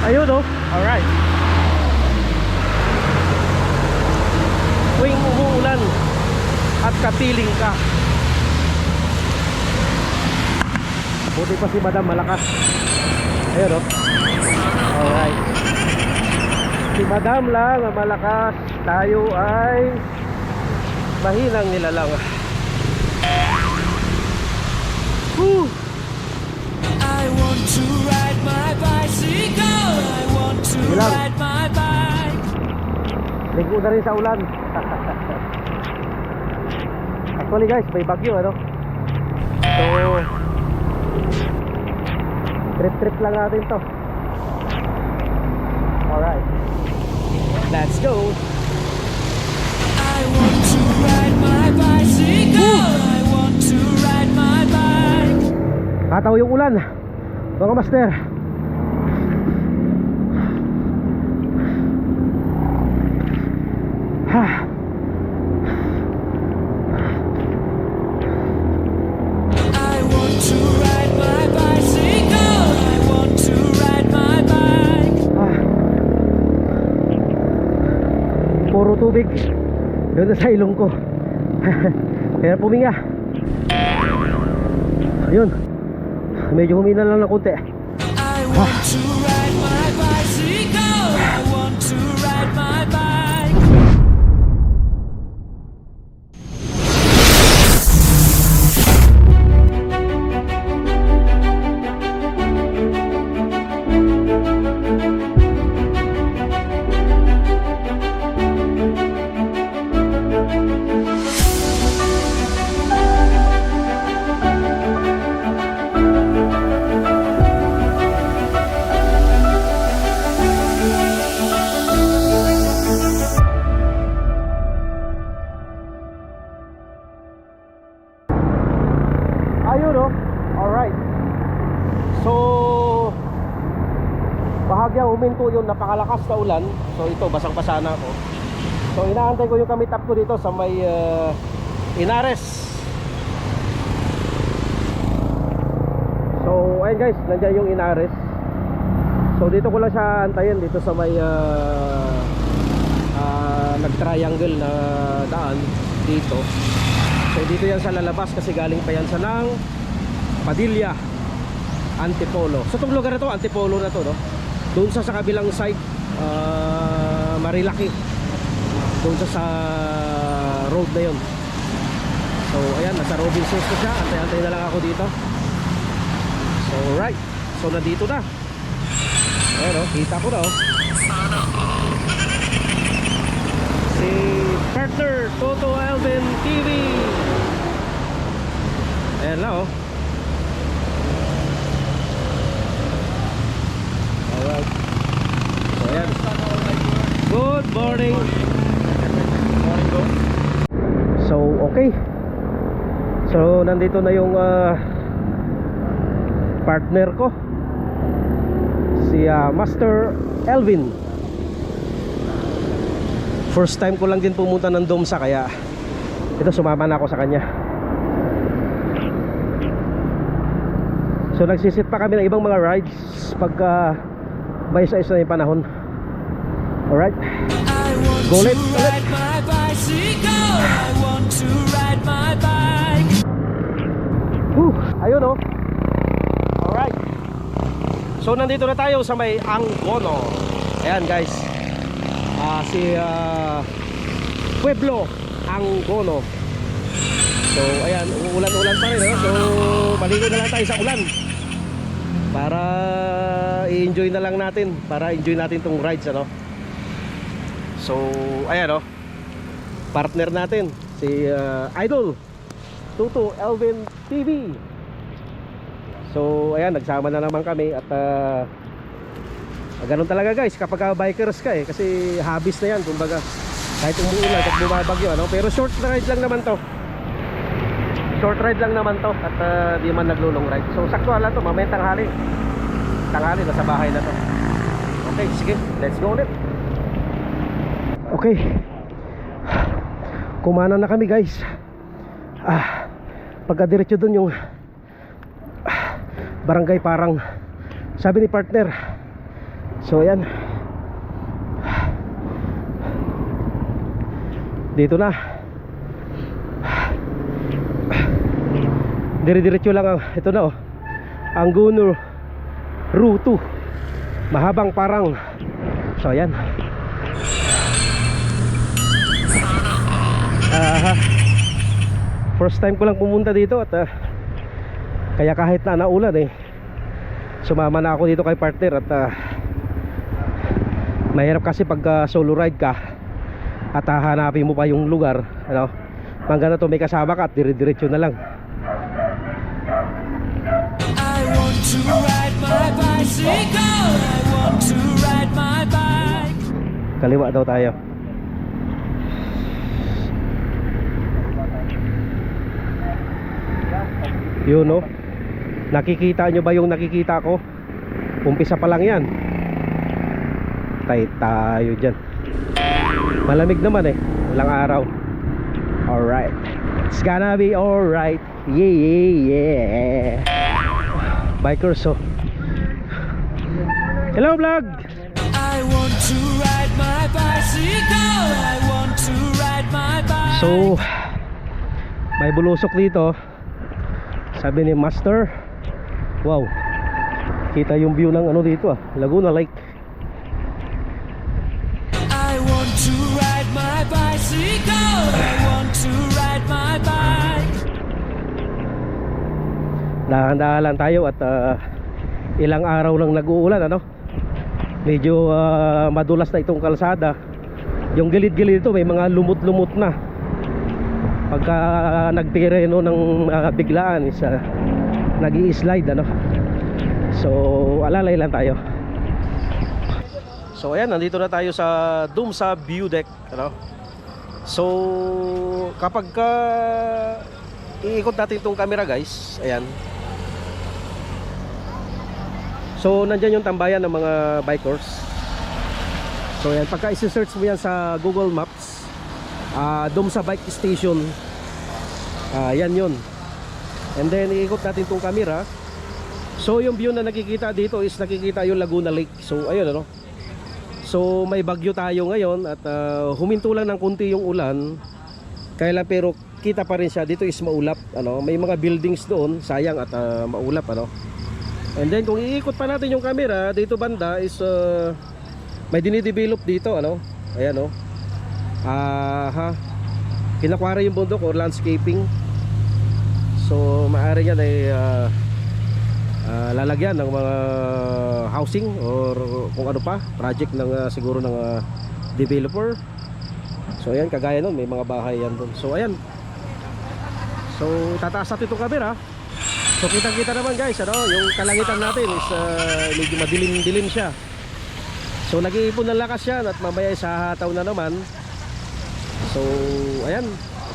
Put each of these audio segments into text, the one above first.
Ayun oh. Alright. Tuwing umuulan at kapiling ka. Buti pa si Madam malakas. Ayun oh. Alright. Si Madam lang ang malakas. Tayo ay mahinang nilalang. Whew. To ride my bicycle. I want to Bilang. ride my bike. Ligo na rin sa ulan. Actually guys, may bagyo ano. So, trip-trip lang natin to. Alright. Let's go. I want to ride my bicycle. I want to ride my bike. Kataw yung ulan. Mga master. Ha. I want to ride my bicycle. I want to ride my bike. Ah. Puro tubig. Doon sa ilong ko. Kaya puminga. Ayun. Medyo humina lang ng konti. I yung napakalakas na ulan. So ito basang-basa na ako. So inaantay ko yung kamit up ko dito sa may uh, Inares. So ayun guys, nandiyan yung Inares. So dito ko lang siya antayin dito sa may uh, uh, nag-triangle na daan dito. So dito yan sa lalabas kasi galing pa yan sa ng Padilla Antipolo. So itong lugar na to, Antipolo na to, no? Doon sa sa kabilang side, ah, Marilaki. Doon sa sa road na yun. So ayan, nasa Robinsons ko siya. Antay-antay na lang ako dito. So right. So nandito na. Ayan oh, kita ko na oh. Si partner Toto Alvin TV. Ayan lang oh. Alright. Good morning. So okay. So nandito na yung ah, partner ko. Si ah, Master Elvin. First time ko lang din pumunta ng Domsa kaya ito sumama na ako sa kanya. So nagsisit pa kami ng ibang mga rides pagka may isa-isa na yung panahon. Alright. I want Go to ulit, ulit. ride my bicycle. I want to ride my bike. Whew, ayun oh. Alright. So nandito na tayo sa may Angono. Ayan guys. Ah si ah, Pueblo Angono. So ayan, ulan-ulan pa rin. Oh. So maligo na lang tayo sa ulan. Para i-enjoy na lang natin. Para enjoy natin tong rides ano. So ayan oh. Partner natin si ah, Idol Tuto Elvin TV. So ayan, nagsama na naman kami at uh, ganun talaga guys. Kapag uh, bikers ka eh kasi habis na yan kumbaga. Kahit umuulan at bumabagyo ano? Pero short ride lang naman to. Short ride lang naman to at uh, di man naglulong ride. So sakto lang to mamaya tanghali. Tanghali nasa bahay na to. Okay sige. Let's go ulit okay kumana na kami guys ah pagkadiretso dun yung ah, barangay parang sabi ni partner So ayan. Dito na. Dire-diretso lang ang ito na oh. Ang Gunur Route 2. Mahabang parang. So ayan. Aha. First time ko lang pumunta dito at ah, kaya kahit na naulan eh sumama na ako dito kay partner at ah, mahirap kasi pag ah, solo ride ka at hahanapin mo pa yung lugar ano pag ganito may kasama ka at dire-diretso na lang I want to ride my bicycle. I want to ride my bike. kaliwa daw tayo yun no? Nakikita nyo ba yung nakikita ko? Umpisa pa lang yan. Tay tayo dyan. Malamig naman eh. Walang araw. Alright. It's gonna be alright. Yeah yeah yeah. Bikers so hello vlog! I want to ride my bicycle. I want to ride my bike. So, may bulusok dito. Sabi ni Master, wow, kita yung view ng ano dito ah, Laguna Lake. I want to ride my bicycle. I want to ride my bike. Dahan-dahan tayo at ah, ilang araw lang nag-uulan ano. Medyo ah, madulas na itong kalsada. Yung gilid-gilid ito may mga lumot-lumot na. Pagka uh, nagtireno ng ah, biglaan is uh, nag slide ano. So alalay lang tayo. So ayan, nandito na tayo sa Dumsa View Deck, ano? So kapag ka iikot natin itong camera guys, ayan. So nandyan yung tambayan ng mga bikers. So ayan, pagka isi-search mo yan sa Google Maps, ah Dumsa Bike Station, ah yan yun. And then iikot natin itong camera. So yung view na nakikita dito is nakikita yung Laguna Lake. So ayun ano. So may bagyo tayo ngayon at ah, huminto lang ng kunti yung ulan. Kaya lang pero kita pa rin siya dito is maulap ano. May mga buildings doon, sayang at ah, maulap ano. And then kung iikot pa natin yung camera dito banda is ah, may dinidevelop dito ano. Ayan oh. Ah ha. Kinakwara yung bundok or landscaping. So maaari yan ay ah, ah, lalagyan ng mga housing or kung ano pa project ng ah, siguro ng ah, developer. So ayan kagaya nun may mga bahay yan dun. So ayan. So tataas natin itong camera. So kitang kita naman guys ano yung kalangitan natin is ah, medyo madilim dilim siya. So nag-iipon ng lakas yan at mamaya sa hataw na naman so ayan.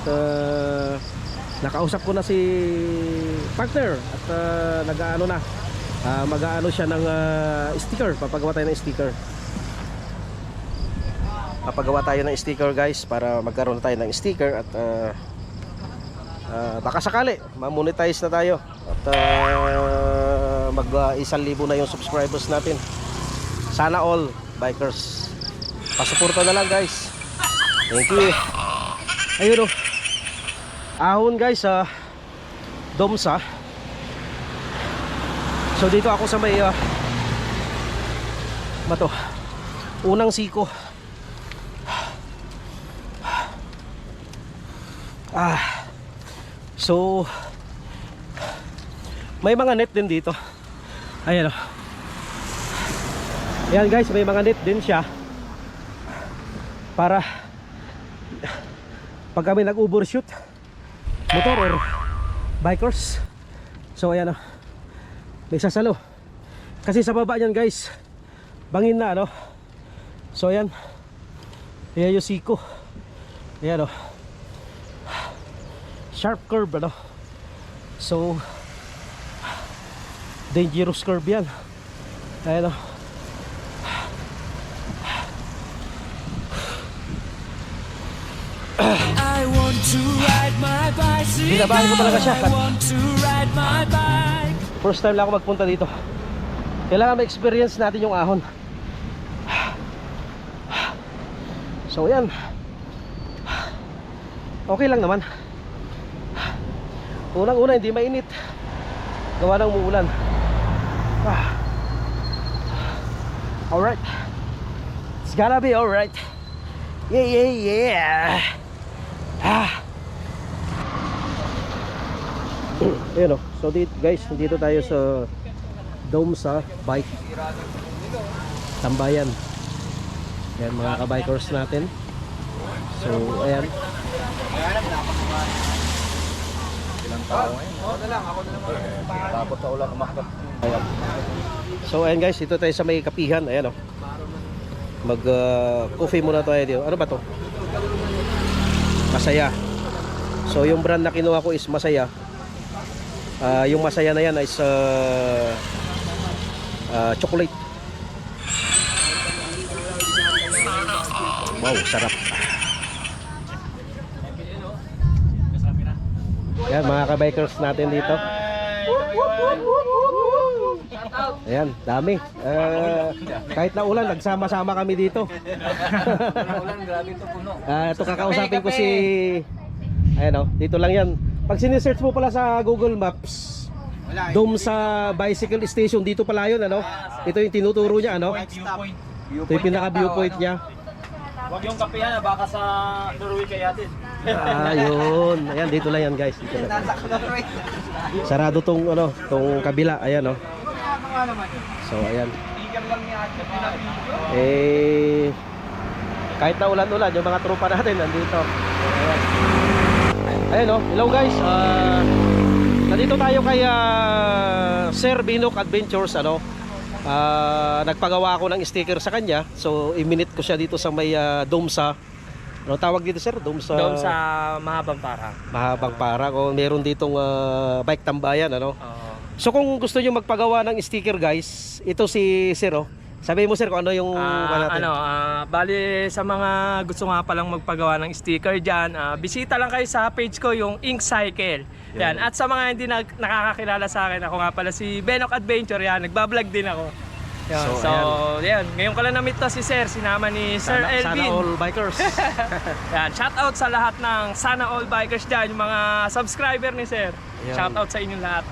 At ah, nakausap ko na si partner at uh, nag-aano na. Ah, mag-aano siya ng ah, sticker. Papagawa tayo ng sticker. Papagawa tayo ng sticker guys para magkaroon tayo ng sticker at ah, ah, baka sakali ma-monetize na tayo. At ah, mag ah, isang libo na yung subscribers natin. Sana all bikers. Pasuporta na lang guys thank you. Ayun oh. Ahon guys sa Domsa. So dito ako sa may uh, bato. Unang siko. Ah. So may mga net din dito. Ayan o ayan guys may mga net din siya para pag kami nag overshoot motor or bikers. So ayan o may sasalo. Kasi sa baba niyan guys bangin na ano? So ayan. Ayan yung siko ayan o sharp curve ano? So dangerous curve yan. Ayan o Binabahan ko talaga siya. First time lang ako magpunta dito. Kailangan ma-experience natin yung ahon. So yan. Okay lang naman. Unang-una hindi mainit. Gawa ng muulan. Ah. Alright. It's gonna be alright. Yeah, yeah, yeah. Ah. Ayun oh. So dito guys, dito tayo sa dome sa bike. Tambayan. Ayan mga ka-bikers natin. So ayan. Tapos sa ulan umakot. Ayan. So ayan guys, dito tayo sa may kapihan. Ayan oh. Mag uh, coffee muna tayo dito. Ano ba to? Masaya. So yung brand na kinuha ko is Masaya. Ah, yung Masaya na yan is uh, uh, chocolate. Wow, sarap. Yan mga ka-bikers natin dito. Ayan, dami. Uh, kahit na ulan, nagsama-sama kami dito. Ulan, grabe ito puno. Ah, ito kakausapin ko si Ayan oh, dito lang 'yan. Pag sinesearch mo pala sa Google Maps, Dome sa bicycle station dito pala 'yun ano. Ito yung tinuturo niya ano. Viewpoint. Ito yung pinaka viewpoint niya. Huwag yung kapehan, baka sa Norway kay atin. Ah, yun. Ayan, dito lang yan guys. Dito lang. Sarado tong ano, tong kabila. Ayan oh. So, ayan. Eh, kahit na ulan-ulan, yung mga tropa natin nandito. Ayan. Ayan oh. Hello guys. Ah, nandito tayo kay ah, Sir Binok Adventures ano. Ah, nagpagawa ako ng sticker sa kanya. So, i-minute ko siya dito sa may ah, dome sa ano tawag dito sir? Dome sa Doon sa mahabang para. mahabang para kung meron ditong ah, bike tambayan ano. Oo. So kung gusto niyo magpagawa ng sticker guys, ito si Sir oh. Sabihin mo sir kung ano yung ano Ah, natin. ano, ah, bali sa mga gusto nga palang magpagawa ng sticker diyan, bisita lang kayo sa page ko yung Ink Cycle. Yan. At sa mga hindi nag- nakakakilala sa akin, ako nga pala si Benok Adventure yan, nagba-vlog din ako. Yan. So, So, yan. Ngayon ko lang na-meet to si Sir, sinama ni Sir sana, sana Elvin. all bikers. Yan, shout out sa lahat ng Sana All Bikers diyan, yung mga subscriber ni Sir. Yan. Shout out sa inyong lahat.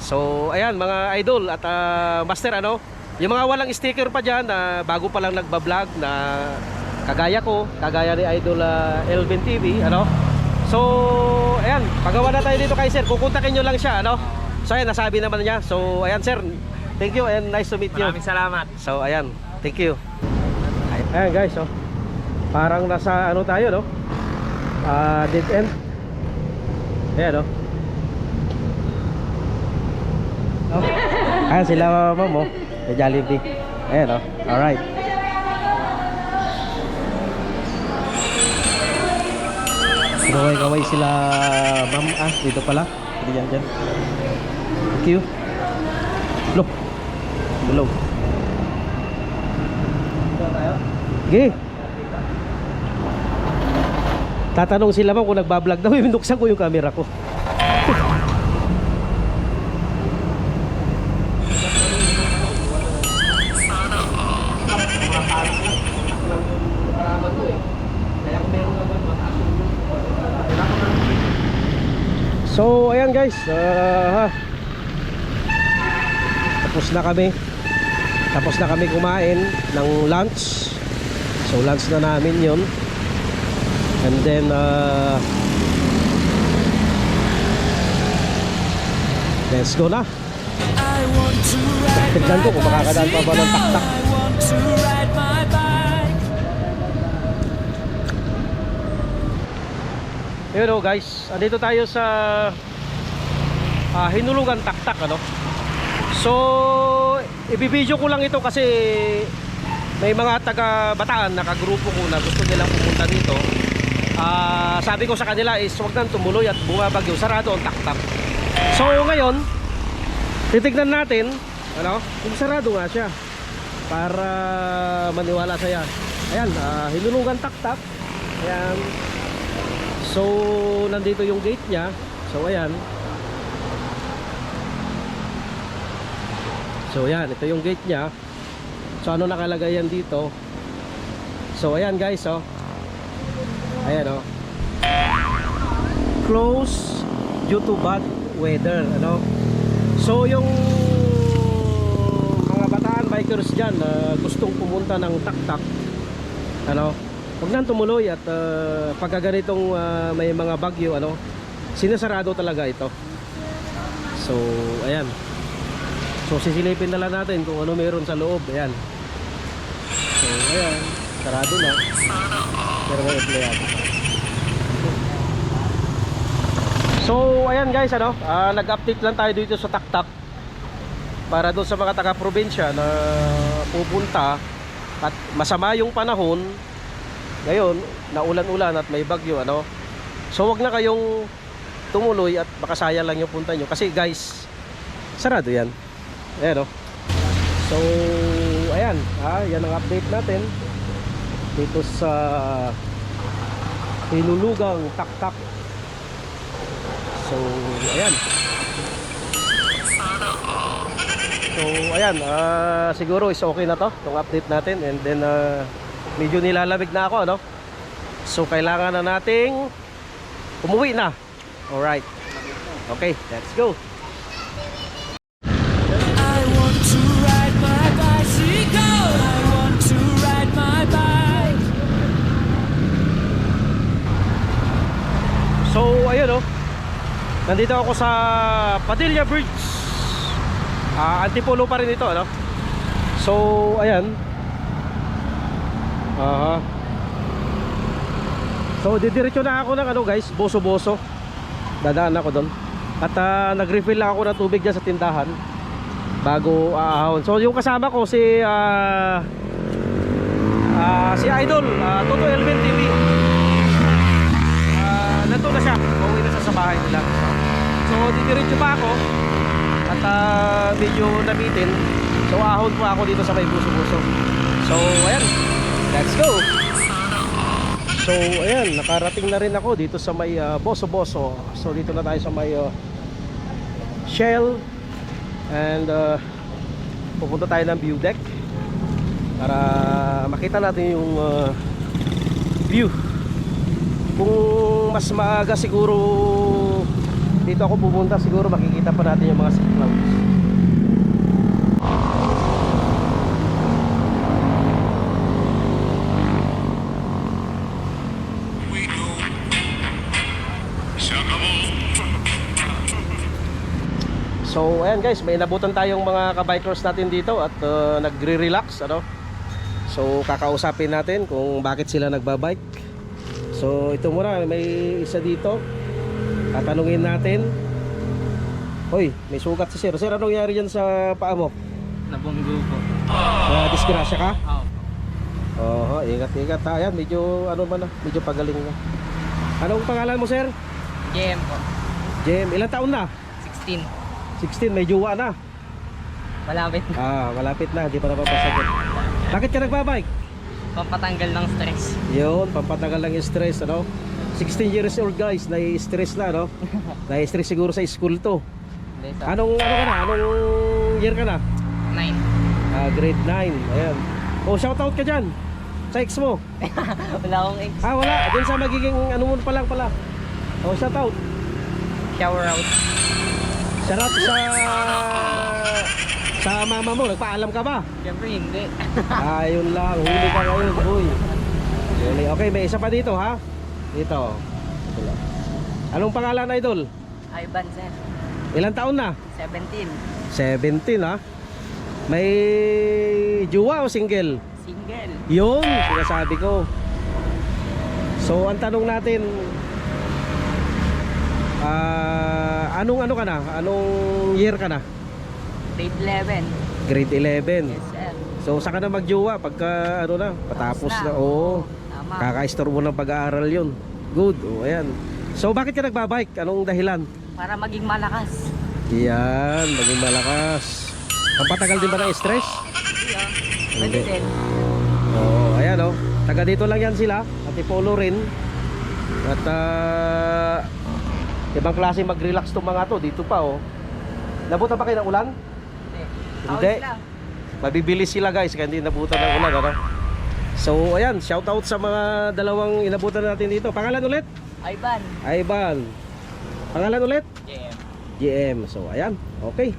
so ayan mga idol at ah, master ano, yung mga walang sticker pa diyan na bago pa lang nagba-vlog na kagaya ko, kagaya ni idol ah, Elvin TV ano. So ayan, pagawa na tayo dito kay Sir. Kukontakin niyo lang siya ano. So ayan, nasabi naman niya. So ayan Sir, thank you and nice to meet you. Maraming salamat. So ayan, thank you. Ayan guys, oh. Parang nasa ano tayo, no? Ah, dead end. Ayan, oh. Oh. Ayan sila ma'am, oh. Sa Jollibee. Ayan, oh. Alright. Kaway-kaway sila ma'am. Ah, dito pala. Hindi yan dyan. Thank you. Look. Below. Sige. Tatanong sila ma'am kung nagbablog daw, binuksan ko yung camera ko. So, ayan guys. ah, tapos na kami. Tapos na kami kumain ng lunch. So, lunch na namin yon And then, uh, let's go na. Tignan ko kung makakadaan pa ba ng taktak. Yun oh guys, andito tayo sa ah, Hinulugan Taktak ano. So, ibibideo ko lang ito kasi may mga taga Bataan nakagrupo ko na gusto nilang pumunta dito. Ah, sabi ko sa kanila is wag nang tumuloy at bumabagyo, sarado ang taktak. So ngayon, titignan natin ano, kung sarado nga siya para maniwala saya. Ayan, ah, Hinulugan Taktak. Ayan, So, nandito yung gate niya. So, ayan. So, ayan. Ito yung gate niya. So, ano nakalagay yan dito? So ayan guys, oh. Ayan oh. Close due to bad weather, ano. So yung mga bataan bikers diyan na gustong pumunta ng taktak, ano, huwag nang tumuloy at uh, pagka ganitong ah, may mga bagyo, ano, sinasarado talaga ito. So, ayan. So, sisilipin na natin kung ano meron sa loob. Ayan. So, ayan. Sarado na. Pero may empleyado. So, ayan guys, ano, ah, nag-update lang tayo dito sa Taktak para doon sa mga taga-probinsya na pupunta at masama yung panahon ngayon, naulan-ulan at may bagyo, ano. So, wag na kayong tumuloy at baka sayang lang yung punta nyo kasi guys, sarado yan. Ayan, oh. So, ayan, ah, yan ang update natin dito sa Hinulugang Taktak. So, ayan. So, ayan, ah, siguro is okay na to, itong update natin and then ah, medyo nilalamig na ako, ano? So, kailangan na nating umuwi na. Alright. Okay, let's go. I want to ride my bicycle. I want to ride my bike. So, ayun oh. Nandito ako sa Padilla Bridge. Ah, Antipolo pa rin ito, ano? So, ayan. Aha. So, didiretso na ako ng ano, guys, boso-boso. Dadaan ako doon. At ah, nag-refill lang ako ng tubig dyan sa tindahan bago aahon. So, yung kasama ko si ah ah, si Idol, ah, Toto Elvin TV. Ah, nandun na siya. Pauwi na siya sa bahay nila. So, didiretso pa ako. At ah, medyo nabitin. So, ahon po ako dito sa may buso-buso. So, ayan. Let's go! So, ayan. Nakarating na rin ako dito sa may ah, boso-boso. So, dito na tayo sa may ah, Shell. And uh, pupunta tayo ng view deck para makita natin yung ah, view kung mas maaga siguro dito ako pupunta siguro makikita pa natin yung mga sea clouds So ayan guys, may nabutan tayong mga kabikers natin dito at uh, nagre-relax ano. So kakausapin natin kung bakit sila nagbabike. So ito muna, may isa dito. Tatanungin natin. Hoy, may sugat si Sir. Sir, anong nangyari dyan sa paa mo? Nabunggo po. Na disgrasya ka? Oh. Oo, ingat ingat ha. Ayan, medyo ano man na, medyo pagaling na. Anong pangalan mo, Sir? GM po. Jem, ilang taon na? 16. 16, may jowa na. Malapit na. Ah, malapit na, hindi pa napapasagot. Bakit ka nagbabike? Pampatanggal ng stress. Yun, pampatagal lang yung stress, ano? 16 years old guys, nai-stress na, no? Nai-stress siguro sa school to. Hindi Anong, ano ka na? Anong year ka na? 9. Ah, grade 9, ayan. Oh, shoutout ka dyan. Sa ex mo. Wala akong ex. Ah, wala. Dun sa magiging, ano mo pa lang pala. Oh, shoutout. Shower out. Shoutout sa... Sa mama mo, nagpaalam ka ba? Siyempre hindi. Ayun lang, huli ka ngayon, boy. Huli. Okay, may isa pa dito, ha? Dito. Anong pangalan, idol? Ivan sir. Ilang taon na? 17. 17, ha? May jowa o single? Single. Yun, sinasabi ko. So, ang tanong natin, ah, anong ano ka na? Anong year ka na? Grade 11. Grade 11. Yes sir. So, saan ka na magjowa pagka ano na, patapos Tapos na? na. Oo. Tama. Kaka-istorbo ng pag-aaral yun. Good. O, ayan. So, bakit ka nagbabike? Anong dahilan? Para maging malakas. Yan, maging malakas. Pampatagal din ba ng stress? Iya. Hindi. Pwede din. Oo, ayan o. Taga dito lang yan sila. At ipolo rin. At ah, Ibang klase mag-relax tong mga to. Dito pa oh. Nabutan pa kayo ng ulan? Hindi. Hindi. Mabibili sila guys kaya hindi nabutan ng ulan. Ano? So ayan, shout out sa mga dalawang inabutan natin dito. Pangalan ulit? Ivan. Ivan. Pangalan ulit? JM. JM. So ayan, okay.